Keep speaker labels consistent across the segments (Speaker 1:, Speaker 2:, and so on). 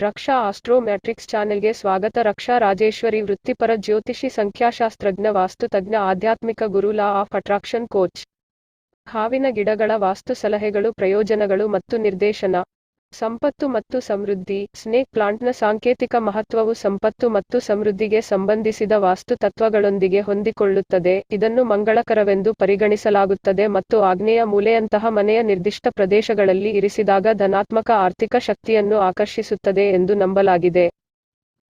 Speaker 1: ರಕ್ಷಾ astro matrix ಚಾನೆಲ್ಗೆ ಸ್ವಾಗತ. ರಕ್ಷಾ ರಾಜೇಶ್ವರಿ ವೃತ್ತಿಪರ ಜ್ಯೋತಿಷಿ, ಸಂಖ್ಯಾಶಾಸ್ತ್ರಜ್ಞ, ವಾಸ್ತುತಜ್ಞ, ಆಧ್ಯಾತ್ಮಿಕ ಗುರು, ಲಾ ಆಫ್ ಅಟ್ರಾಕ್ಷನ್ ಕೋಚ್. ಹಾವಿನ ಗಿಡಗಳ ವಾಸ್ತು ಸಲಹೆಗಳು, ಪ್ರಯೋಜನಗಳು ಮತ್ತು ನಿರ್ದೇಶನ. ಸಂಪತ್ತು ಮತ್ತು ಸಮೃದ್ಧಿ, ಸ್ನೇಕ್ ಪ್ಲಾಂಟ್ನ ಸಾಂಕೇತಿಕ ಮಹತ್ವವು ಸಂಪತ್ತು ಮತ್ತು ಸಮೃದ್ಧಿಗೆ ಸಂಬಂಧಿಸಿದ ವಾಸ್ತು ತತ್ವಗಳೊಂದಿಗೆ ಹೊಂದಿಕೊಳ್ಳುತ್ತದೆ. ಇದನ್ನು ಮಂಗಳಕರವೆಂದು ಪರಿಗಣಿಸಲಾಗುತ್ತದೆ ಮತ್ತು ಆಗ್ನೇಯ ಮೂಲೆಯಂತಹ ಮನೆಯ ನಿರ್ದಿಷ್ಟ ಪ್ರದೇಶಗಳಲ್ಲಿ ಇರಿಸಿದಾಗ ಧನಾತ್ಮಕ ಆರ್ಥಿಕ ಶಕ್ತಿಯನ್ನು ಆಕರ್ಷಿಸುತ್ತದೆ ಎಂದು ನಂಬಲಾಗಿದೆ.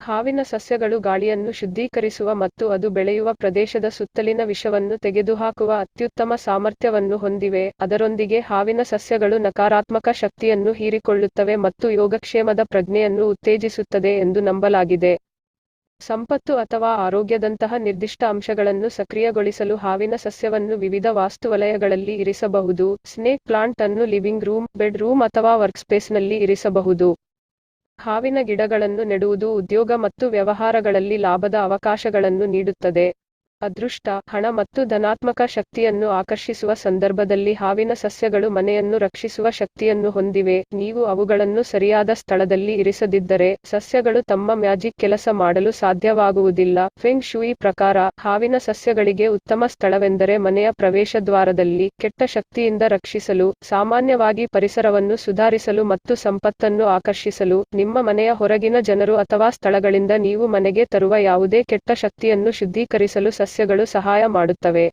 Speaker 1: ಹಾವಿನ ಸಸ್ಯಗಳು ಗಾಳಿಯನ್ನು ಶುದ್ಧೀಕರಿಸುವ ಮತ್ತು ಅದು ಬೆಳೆಯುವ ಪ್ರದೇಶದ ಸುತ್ತಲಿನ ವಿಷವನ್ನು ತೆಗೆದುಹಾಕುವ ಅತ್ಯುತ್ತಮ ಸಾಮರ್ಥ್ಯವನ್ನು ಹೊಂದಿವೆ. ಅದರೊಂದಿಗೆ ಹಾವಿನ ಸಸ್ಯಗಳು ನಕಾರಾತ್ಮಕ ಶಕ್ತಿಯನ್ನು ಹೀರಿಕೊಳ್ಳುತ್ತವೆ ಮತ್ತು ಯೋಗಕ್ಷೇಮದ ಪ್ರಜ್ಞೆಯನ್ನು ಉತ್ತೇಜಿಸುತ್ತದೆ ಎಂದು ನಂಬಲಾಗಿದೆ. ಸಂಪತ್ತು ಅಥವಾ ಆರೋಗ್ಯದಂತಹ ನಿರ್ದಿಷ್ಟ ಅಂಶಗಳನ್ನು ಸಕ್ರಿಯಗೊಳಿಸಲು ಹಾವಿನ ಸಸ್ಯವನ್ನು ವಿವಿಧ ವಾಸ್ತುವಲಯಗಳಲ್ಲಿ ಇರಿಸಬಹುದು. ಸ್ನೇಕ್ ಪ್ಲಾಂಟ್ ಅನ್ನು ಲಿವಿಂಗ್ ರೂಮ್ ಬೆಡ್ ರೂಮ್ ಅಥವಾ ವರ್ಕ್ಸ್ಪೇಸ್ನಲ್ಲಿ ಇರಿಸಬಹುದು. ಹಾವಿನ ಗಿಡಗಳನ್ನು ನೆಡುವುದು ಉದ್ಯೋಗ ಮತ್ತು ವ್ಯವಹಾರಗಳಲ್ಲಿ ಲಾಭದ ಅವಕಾಶಗಳನ್ನು ನೀಡುತ್ತದೆ. ಅದೃಷ್ಟ, ಹಣ ಮತ್ತು ಧನಾತ್ಮಕ ಶಕ್ತಿಯನ್ನು ಆಕರ್ಷಿಸುವ ಸಂದರ್ಭದಲ್ಲಿ ಹಾವಿನ ಸಸ್ಯಗಳು ಮನೆಯನ್ನು ರಕ್ಷಿಸುವ ಶಕ್ತಿಯನ್ನು ಹೊಂದಿವೆ. ನೀವು ಅವುಗಳನ್ನು ಸರಿಯಾದ ಸ್ಥಳದಲ್ಲಿ ಇರಿಸದಿದ್ದರೆ ಸಸ್ಯಗಳು ತಮ್ಮ ಮ್ಯಾಜಿಕ್ ಕೆಲಸ ಮಾಡಲು ಸಾಧ್ಯವಾಗುವುದಿಲ್ಲ. ಫೆಂಗ್ ಶೂಯಿ ಪ್ರಕಾರ, ಹಾವಿನ ಸಸ್ಯಗಳಿಗೆ ಉತ್ತಮ ಸ್ಥಳವೆಂದರೆ ಮನೆಯ ಪ್ರವೇಶದ್ವಾರದಲ್ಲಿ ಕೆಟ್ಟ ಶಕ್ತಿಯಿಂದ ರಕ್ಷಿಸಲು, ಸಾಮಾನ್ಯವಾಗಿ ಪರಿಸರವನ್ನು ಸುಧಾರಿಸಲು ಮತ್ತು ಸಂಪತ್ತನ್ನು ಆಕರ್ಷಿಸಲು, ನಿಮ್ಮ ಮನೆಯ ಹೊರಗಿನ ಜನರು ಅಥವಾ ಸ್ಥಳಗಳಿಂದ ನೀವು ಮನೆಗೆ ತರುವ ಯಾವುದೇ ಕೆಟ್ಟ ಶಕ್ತಿಯನ್ನು ಶುದ್ಧೀಕರಿಸಲು ಸಸ್ಯಗಳು ಸಹಾಯ ಮಾಡುತ್ತವೆ.